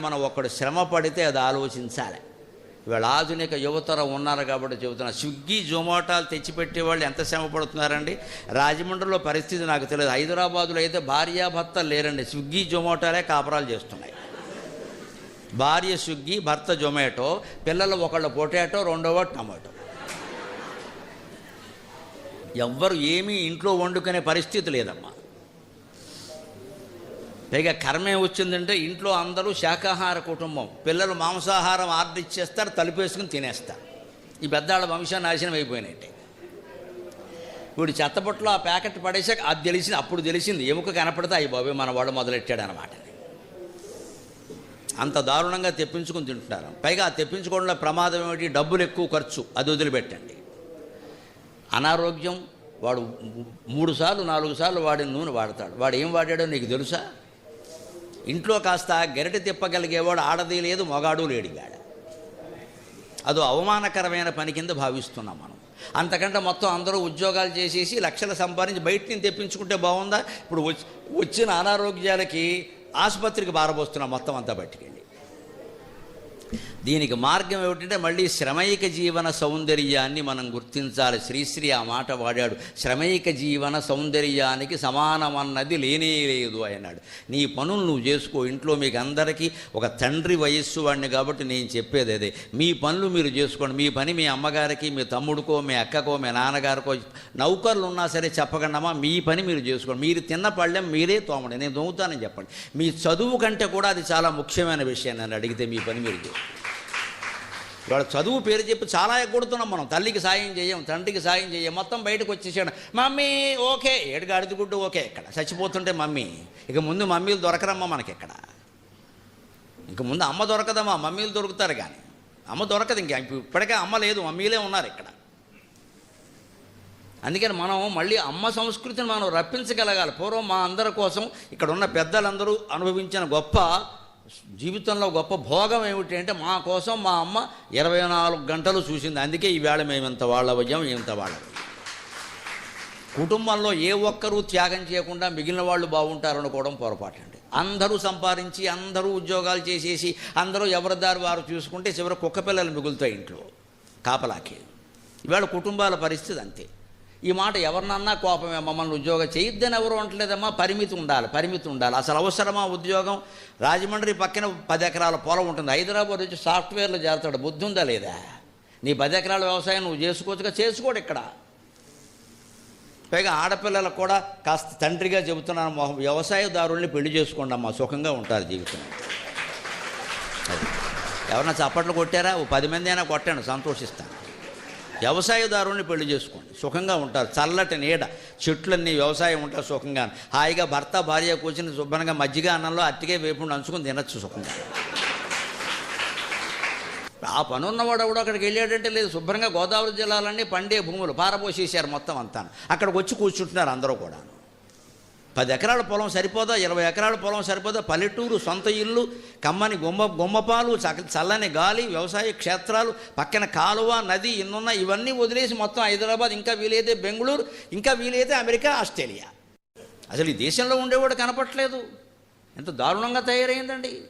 మనం ఒకడు శ్రమ పడితే అది ఆలోచించాలి. ఇవాళ ఆధునిక యువతరం ఉన్నారు కాబట్టి చెబుతున్నా స్విగ్గీ జొమాటోలు తెచ్చిపెట్టే వాళ్ళు ఎంత శ్రమ పడుతున్నారండి? రాజమండ్రిలో పరిస్థితి నాకు తెలియదు. హైదరాబాదులో అయితే భార్యాభర్త లేరండి. స్విగ్గీ జొమాటోలే కాపురాలు చేస్తున్నాయి. భార్య స్విగ్గీ భర్త జొమాటో పిల్లలు ఒకళ్ళు పొటాటో రెండవ టమాటో. ఎవ్వరు ఏమీ ఇంట్లో వండుకునే పరిస్థితి లేదమ్మా. పైగా కర్మే వచ్చిందంటే ఇంట్లో అందరూ శాకాహార కుటుంబం. పిల్లలు మాంసాహారం ఆర్డర్ ఇచ్చేస్తారు తలుపేసుకుని తినేస్తారు. ఈ పెద్దాళ్ళ వంశం నాశనం అయిపోయినట్టే. వీడు చెత్తబుట్టలో ఆ ప్యాకెట్ పడేసాక అది తెలిసింది అప్పుడు తెలిసింది ఎముక కనపడితే అయ్యి బాబే మన వాడు మొదలెట్టాడు అనమాట అంత దారుణంగా తెప్పించుకుని తింటున్నారు. పైగా తెప్పించుకోవడంలో ప్రమాదం ఏమిటి? డబ్బులు ఎక్కువ ఖర్చు అది వదిలిపెట్టండి. అనారోగ్యం వాడు మూడు సార్లు నాలుగు సార్లు వాడిన నూనె వాడతాడు. వాడు ఏం వాడాడో నీకు తెలుసా? ఇంట్లో కాస్త గెరటి తిప్పగలిగేవాడు ఆడది లేదు మొగాడు లేడిగాడ అదో అవమానకరమైన పని కింద భావిస్తున్నాం మనం. అంతకంటే మొత్తం అందరూ ఉద్యోగాలు చేసేసి లక్షలు సంపాదించి బయట నుంచి తెప్పించుకుంటే బాగుందా? ఇప్పుడు వచ్చి వచ్చిన అనారోగ్యాలకి ఆసుపత్రికి బారబోస్తున్నాం మొత్తం అంతా బయటికెళ్ళి. దీనికి మార్గం ఏమిటంటే మళ్ళీ శ్రమైక జీవన సౌందర్యాన్ని మనం గుర్తించాలి. శ్రీశ్రీ ఆ మాట వాడాడు. శ్రమైక జీవన సౌందర్యానికి సమానమన్నది లేనే లేదు అన్నాడు. నీ పనులు నువ్వు చేసుకో. ఇంట్లో మీకు అందరికీ ఒక తండ్రి వయస్సు వాడిని కాబట్టి నేను చెప్పేది అదే. మీ పనులు మీరు చేసుకోండి. మీ పని మీ అమ్మగారికి మీ తమ్ముడికో మీ అక్కకో మీ నాన్నగారికో నౌకర్లు ఉన్నా సరే చెప్పకండమ్మా. మీ పని మీరు చేసుకోండి. మీరు తిన్న పళ్ళెం మీరే తోమండి. నేను దొంగతానని చెప్పండి. మీ చదువు కంటే కూడా అది చాలా ముఖ్యమైన విషయం నన్ను అడిగితే మీ పని మీరు చేసుకోండి ఇవాళ చదువు పేరు చెప్పి చాలా ఎగ్గొడుతున్నాం మనం. తల్లికి సాయం చేయం తండ్రికి సాయం చేయం మొత్తం బయటకు వచ్చేసాడు. Mummy okay. ఏడు గాడిద ఓకే. ఇక్కడ చచ్చిపోతుంటే మమ్మీ ఇక ముందు మమ్మీలు దొరకరమ్మా మనకి ఇక్కడ ఇంక ముందు అమ్మ దొరకదమ్మా మమ్మీలు దొరుకుతారు కానీ అమ్మ దొరకదు ఇంకా ఇప్పటికే అమ్మ లేదు మమ్మీలే ఉన్నారు ఇక్కడ. అందుకని మనం మళ్ళీ అమ్మ సంస్కృతిని మనం రప్పించగలగాలి. పూర్వం మా అందరి కోసం ఇక్కడ ఉన్న పెద్దలందరూ అనుభవించిన గొప్ప జీవితంలో గొప్ప భోగం ఏమిటి అంటే మా కోసం మా అమ్మ ఇరవై నాలుగు గంటలు చూసింది. అందుకే ఈవేళ మేము ఇంత వాళ్ళవయ్యాం ఇంత వాళ్ళవయ్యాం కుటుంబంలో ఏ ఒక్కరూ త్యాగం చేయకుండా మిగిలిన వాళ్ళు బాగుంటారు అనుకోవడం పొరపాటు అండి. అందరూ సంపాదించి అందరూ ఉద్యోగాలు చేసేసి అందరూ ఎవరి దారి వారు చూసుకుంటే చివరి కుక్క పిల్లలు మిగులుతాయి ఇంట్లో. కాపలాకి. ఇవాళ కుటుంబాల పరిస్థితి అంతే. ఈ మాట ఎవరినన్నా కోపమే మమ్మల్ని ఉద్యోగం చేయొద్దని ఎవరు ఉండలేదమ్మా పరిమితి ఉండాలి పరిమితి ఉండాలి. అసలు అవసరమా ఉద్యోగం? రాజమండ్రి పక్కన పది ఎకరాల పొలం ఉంటుంది. హైదరాబాద్ వచ్చి సాఫ్ట్వేర్లో చేరుతాడు. బుద్ధి ఉందా లేదా? నీ పది ఎకరాల వ్యవసాయం నువ్వు చేసుకోవచ్చుగా చేసుకోడు ఇక్కడ. పైగా ఆడపిల్లలకు కూడా కాస్త తండ్రిగా చెబుతున్నాను వ్యవసాయదారుల్ని పెళ్ళి చేసుకోండి అమ్మా. సుఖంగా ఉంటారు జీవితం. ఎవరన్నా చప్పట్లు కొట్టారా? ఓ పది మంది అయినా కొట్టాను సంతోషిస్తాను. వ్యవసాయదారుని పెళ్ళి చేసుకోండి. సుఖంగా ఉంటారు. చల్లటి నీడ. చెట్లన్నీ వ్యవసాయం ఉంటారు సుఖంగా. హాయిగా భర్త భార్య కూర్చుని శుభ్రంగా మజ్జిగ అన్నంలో అట్టికే వేపుడు అంచుకుని తినచ్చు సుఖంగా. ఆ పని ఉన్నవాడు కూడా అక్కడికి వెళ్ళాడంటే లేదు. శుభ్రంగా గోదావరి జిల్లాలన్నీ పండే భూములు పారపోసేసారు మొత్తం అంతా అక్కడికి వచ్చి కూర్చుంటున్నారు అందరూ కూడా పది ఎకరాల పొలం సరిపోదా? ఇరవై ఎకరాల పొలం సరిపోదా? పల్లెటూరు సొంత ఇల్లు కమ్మని గుమ్మ గుమ్మపాలు చక- చల్లని గాలి వ్యవసాయ క్షేత్రాలు పక్కన కాలువ నది ఇన్నున్న ఇవన్నీ వదిలేసి మొత్తం హైదరాబాద్ ఇంకా వీలైతే బెంగళూరు ఇంకా వీలైతే అమెరికా ఆస్ట్రేలియా. అసలు ఈ దేశంలో ఉండేవాడు కనపట్లేదు ఎంత దారుణంగా తయారైందండి.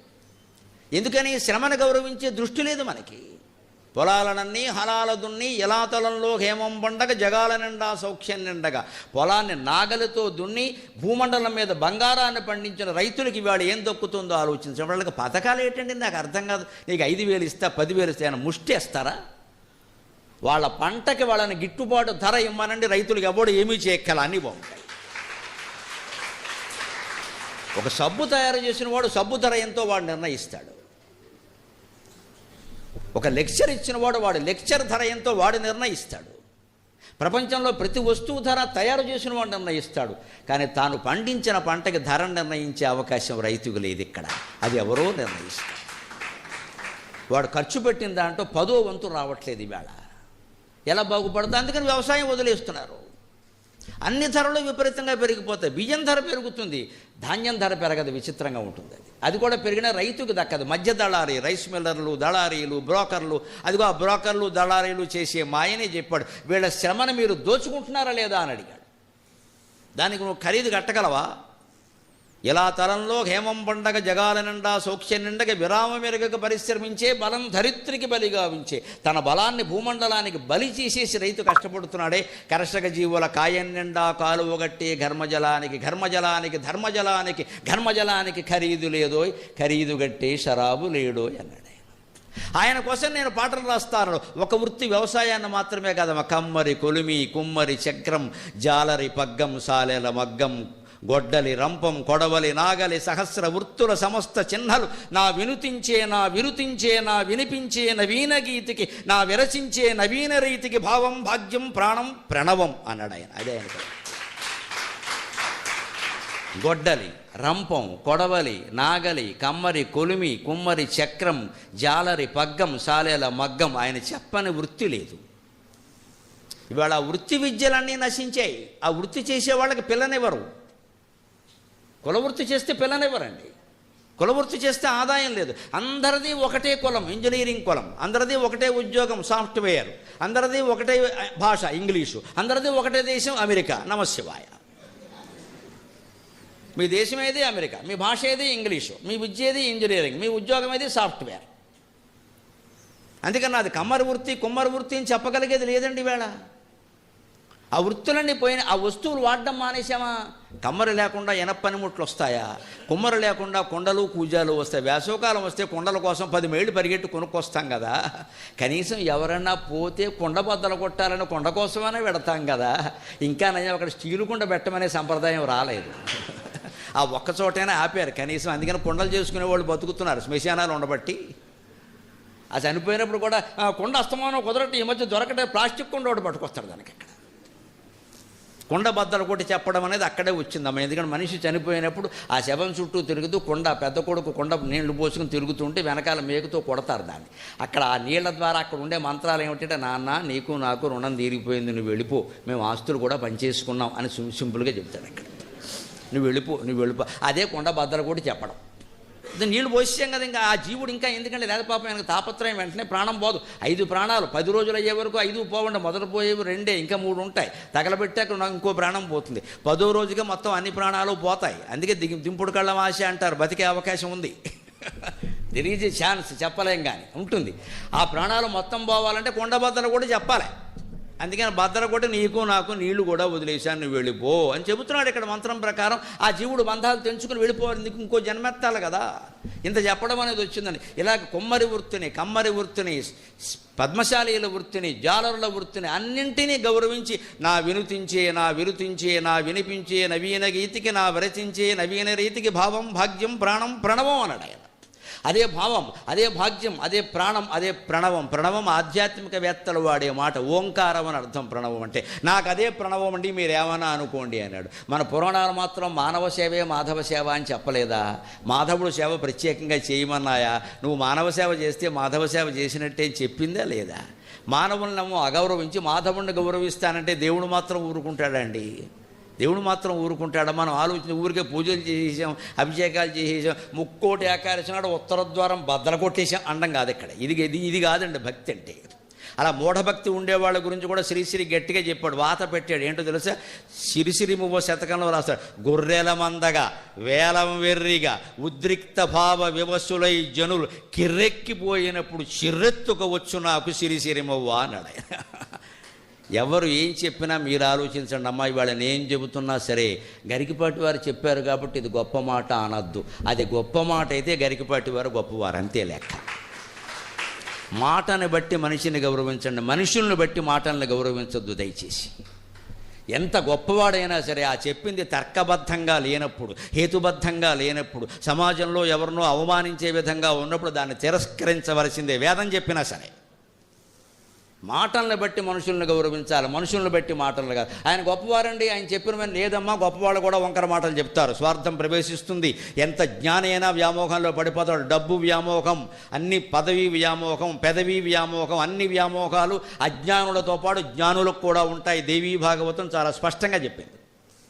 ఎందుకని? శ్రమను గౌరవించే దృష్టి లేదు మనకి. పొలాలనన్నీ హలాల దున్ని ఎలాతలంలో హేమం పండగ జగాల నిండా సౌఖ్యం నిండగా. పొలాన్ని నాగలితో దున్ని భూమండలం మీద బంగారాన్ని పండించిన రైతులకి ఇవాళ ఏం దక్కుతుందో ఆలోచించడం వాళ్ళకి పథకాలు ఏంటండి? నాకు అర్థం కాదు. నీకు ఐదు వేలు ఇస్తా పదివేలు ఇస్తా ఆయన ముష్టేస్తారా వాళ్ళ పంటకి వాళ్ళని గిట్టుబాటు ధర ఇమ్మనండి రైతులకు ఎవడు ఏమీ చేయక్కల అని బాగుంటాయి ఒక సబ్బు తయారు చేసిన వాడు సబ్బు ధర ఎంతో వాడు నిర్ణయిస్తాడు. ఒక లెక్చర్ ఇచ్చినవాడు వాడు లెక్చర్ ధర ఎంతో వాడు నిర్ణయిస్తాడు. ప్రపంచంలో ప్రతి వస్తువు ధర తయారు చేసిన వాడు నిర్ణయిస్తాడు. కానీ తాను పండించిన పంటకి ధర నిర్ణయించే అవకాశం రైతుకు లేదు ఇక్కడ. అది ఎవరో నిర్ణయిస్తాడు వాడు ఖర్చు పెట్టిన దాంట్లో పదో వంతు రావట్లేదు ఈవేళ ఎలా బాగుపడతా అందుకని వ్యవసాయం వదిలేస్తున్నారు. అన్ని ధరలు విపరీతంగా పెరిగిపోతాయి. బియ్యం ధర పెరుగుతుంది. ధాన్యం ధర పెరగదు విచిత్రంగా ఉంటుంది అది. అది కూడా పెరిగినా రైతుకు దక్కదు. మధ్య దళారీ రైస్ మిల్లర్లు దళారీలు బ్రోకర్లు. అదిగో ఆ బ్రోకర్లు దళారీలు చేసే మాయనే చెప్పాడు. వీళ్ళ శ్రమను మీరు దోచుకుంటున్నారా లేదా అని అడిగాడు. దానికి నువ్వు ఖరీదు కట్టగలవా? ఇలా తలంలో హేమం పండగ జగాల నిండా సౌఖ్య నిండగ విరామ మెరుగక పరిశ్రమించే బలం ధరిత్రికి బలిగా ఉంచే తన బలాన్ని భూమండలానికి బలి చేసేసి రైతు కష్టపడుతున్నాడే. కర్షక జీవుల కాయం నిండా కాలువగట్టి ఘర్మజలానికి ఘర్మజలానికి ధర్మజలానికి ఘర్మజలానికి ఖరీదు లేదోయ్ ఖరీదు గట్టి షరాబు లేడో అన్నాడు ఆయన. కోసం నేను పాటలు రాస్తాను. ఒక వృత్తి వ్యవసాయాన్ని మాత్రమే కదమ్మ. కమ్మరి కొలిమి కుమ్మరి చక్రం జాలరి పగ్గం సాలెల మగ్గం గొడ్డలి రంపం కొడవలి నాగలి సహస్ర వృత్తుల సమస్త చిహ్నలు నా వినుతించే నా విరుతించే నా వినిపించే నవీన గీతికి నా విరచించే నవీన రీతికి భావం భాగ్యం ప్రాణం ప్రణవం అన్నాడు ఆయన. అదే ఆయన గొడ్డలి రంపం కొడవలి నాగలి కమ్మరి కొలిమి కుమ్మరి చక్రం జాలరి పగ్గం సాలేల మగ్గం ఆయన చెప్పని వృత్తి లేదు. ఇవాళ వృత్తి విద్యలన్నీ నశించాయి. ఆ వృత్తి చేసే వాళ్ళకి పిల్లనివ్వరు. కులవృత్తి చేస్తే పిల్లనివ్వరండి. కులవృత్తి చేస్తే ఆదాయం లేదు. అందరిది ఒకటే కులం ఇంజనీరింగ్ కులం. అందరిది ఒకటే ఉద్యోగం సాఫ్ట్వేర్. అందరిది ఒకటే భాష ఇంగ్లీషు. అందరిది ఒకటే దేశం అమెరికా. నమశివాయ. మీ దేశం ఏది? అమెరికా. మీ భాష ఏది? ఇంగ్లీషు. మీ విద్య ఏది? ఇంజనీరింగ్. మీ ఉద్యోగం ఏది? సాఫ్ట్వేర్. అందుకని అది కమ్మరి వృత్తి కుమ్మరి వృత్తి అని చెప్పగలిగేది లేదండి వేళ ఆ వృత్తులన్నీ పోయిన ఆ వస్తువులు వాడడం మానేసామా కమ్మరి లేకుండా ఎనపనిముట్లు వస్తాయా కుమ్మరి లేకుండా కొండలు కూజాలు వస్తాయి. వేసవకాలం వస్తే కొండల కోసం పది మైళ్ళు పరిగెట్టి కొనుక్కొస్తాం కదా. కనీసం ఎవరన్నా పోతే కొండ బద్దలు కొట్టాలని కొండ కోసమైనా పెడతాం కదా. ఇంకా నయం అక్కడ స్టీలు కుండ పెట్టమనే సంప్రదాయం రాలేదు. ఆ ఒక్క చోటైనా ఆపారు. కనీసం అందుకని కుండలు చేసుకునే వాళ్ళు బతుకుతున్నారు. శ్మశానాలు ఉండబట్టి. ఆ చనిపోయినప్పుడు కూడా కొండ అస్తమానం కుదరట్టు ఈ మధ్య దొరకటే ప్లాస్టిక్ కుండ ఒకటి పట్టుకొస్తాడు దానికి కుండబద్దలు కుండ బద్దలు కొట్టి చెప్పడం అనేది అక్కడే వచ్చిందమ్మ ఎందుకంటే మనిషి చనిపోయినప్పుడు ఆ శవం చుట్టూ తిరుగుతూ కుండ పెద్ద కొడుకు కుండ నీళ్ళు పోసుకుని తిరుగుతుంటే వెనకాల మేకుతో కొడతారు దాన్ని. అక్కడ ఆ నీళ్ళ ద్వారా అక్కడ ఉండే మంత్రాలు ఏమిటంటే నాన్న నీకు నాకు రుణం తీరిపోయింది నువ్వు వెళ్ళిపో. మేము ఆస్తులు కూడా పనిచేసుకున్నాం అని సింపుల్గా చెప్తాడు అక్కడ. నువ్వు వెళ్ళిపో నువ్వు వెళ్ళిపో. అదే కొండ బద్దలు కూడా చెప్పడం. నీళ్ళు పోసాం కదా ఇంకా ఆ జీవుడు ఇంకా ఎందుకంటే లేదా పాపం ఆయనకు తాపత్రయం వెంటనే ప్రాణం పోదు. ఐదు ప్రాణాలు పది రోజులు అయ్యే వరకు ఐదు పోవండి మొదలు పోయేవి రెండే ఇంకా మూడు ఉంటాయి. తగలబెట్టాక నాకు ఇంకో ప్రాణం పోతుంది. పదో రోజుగా మొత్తం అన్ని ప్రాణాలు పోతాయి. అందుకే దిగి దింపుడు కళ్ళం ఆశ అంటారు బతికే అవకాశం ఉంది. దెర్ ఛాన్స్ చెప్పలేం కానీ ఉంటుంది. ఆ ప్రాణాలు మొత్తం పోవాలంటే కొండబద్దలు కూడా చెప్పాలి. అందుకని భద్ర కొట్టి నీకు నాకు నీళ్ళు కూడా వదిలేశాను నువ్వు వెళ్ళిపో అని చెబుతున్నాడు ఇక్కడ మంత్రం ప్రకారం. ఆ జీవుడు బంధాలు తెంచుకుని వెళ్ళిపోవాలి నీకు ఇంకో జన్మెత్తాలి కదా. ఇంత చెప్పడం అనేది వచ్చిందని ఇలాగ కొమ్మరి వృత్తిని కమ్మరి వృత్తిని పద్మశాలీల వృత్తిని జాలరుల వృత్తిని అన్నింటినీ గౌరవించి నా వినుతించే నా విరుతించే నా వినిపించే నవీన గీతికి నా విరచించే నవీన రీతికి భావం భాగ్యం ప్రాణం ప్రణవం అన్నాడు ఆయన. అదే భావం అదే భాగ్యం అదే ప్రాణం అదే ప్రణవం. ప్రణవం ఆధ్యాత్మికవేత్తలు వాడే మాట ఓంకారం అని అర్థం ప్రణవం అంటే. నాకు అదే ప్రణవం అండి మీరేమన్నా అనుకోండి అన్నాడు. మన పురాణాలు మాత్రం మానవ సేవే మాధవ సేవ అని చెప్పలేదా? మాధవుడు సేవ ప్రత్యేకంగా చేయమన్నాయా? నువ్వు మానవ సేవ చేస్తే మాధవ సేవ చేసినట్టే చెప్పిందా లేదా? మానవులను అగౌరవించి మాధవుణ్ణి గౌరవిస్తానంటే దేవుడు మాత్రం ఊరుకుంటాడండి దేవుడు మాత్రం ఊరుకుంటాడు. మనం ఆలోచన ఊరికే పూజలు చేసేసాం అభిషేకాలు చేసేసాం ముక్కోటి ఏకాదశి ఉత్తర ద్వారం బద్దలు కొట్టేసాం అండం కాదు ఇక్కడ. ఇది ఇది ఇది కాదండి భక్తి అంటే. అలా మూఢభక్తి ఉండేవాళ్ళ గురించి కూడా శ్రీశ్రీ గట్టిగా చెప్పాడు వాత పెట్టాడు. ఏంటో తెలుసా? సిరిసిరి మువ్వ శతకంలో రాస్తాడు. గొర్రెల మందగా వేలం వెర్రిగా ఉద్రిక్త భావ వివసులై జనులు కిర్రెక్కిపోయినప్పుడు చిర్రెత్తుకోవచ్చు నాకు సిరిసిరి మువ్వ అన్నాడు ఎవరు ఏం చెప్పినా మీరు ఆలోచించండి. అమ్మాయి వాళ్ళని ఏం చెబుతున్నా సరే గరికిపాటి వారు చెప్పారు కాబట్టి ఇది గొప్ప మాట అనద్దు. అది గొప్ప మాట అయితే గరికిపాటి వారు గొప్పవారు అంతే లెక్క. మాటని బట్టి మనిషిని గౌరవించండి. మనుషుల్ని బట్టి మాటల్ని గౌరవించద్దు దయచేసి. ఎంత గొప్పవాడైనా సరే ఆ చెప్పింది తర్కబద్ధంగా లేనప్పుడు హేతుబద్ధంగా లేనప్పుడు సమాజంలో ఎవరినో అవమానించే విధంగా ఉన్నప్పుడు దాన్ని తిరస్కరించవలసిందే. వేదం చెప్పినా సరే. మాటలను బట్టి మనుషుల్ని గౌరవించాలి. మనుషులను బట్టి మాటలు కాదు. ఆయన గొప్పవారండి. ఆయన చెప్పిన మీద లేదమ్మా గొప్పవాళ్ళు కూడా వంకర మాటలు చెప్తారు. స్వార్థం ప్రవేశిస్తుంది. ఎంత జ్ఞాని అయినా వ్యామోహంలో పడిపోతాడు. డబ్బు వ్యామోహం అన్ని పదవి వ్యామోహం పెదవి వ్యామోహం అన్ని వ్యామోహాలు అజ్ఞానులతో పాటు జ్ఞానులకు కూడా ఉంటాయి. దేవీ భాగవతం చాలా స్పష్టంగా చెప్పింది.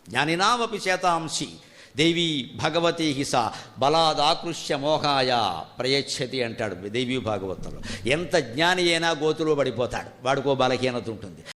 జ్ఞానినామపి చేతాంశి దేవి భగవతి హిస బలాదాకృష్య మోహాయ ప్రయచ్చతి అంటాడు దేవీ భాగవతంలో. ఎంత జ్ఞాని అయినా గోతులో పడిపోతాడు. వాడికో బలహీనత ఉంటుంది.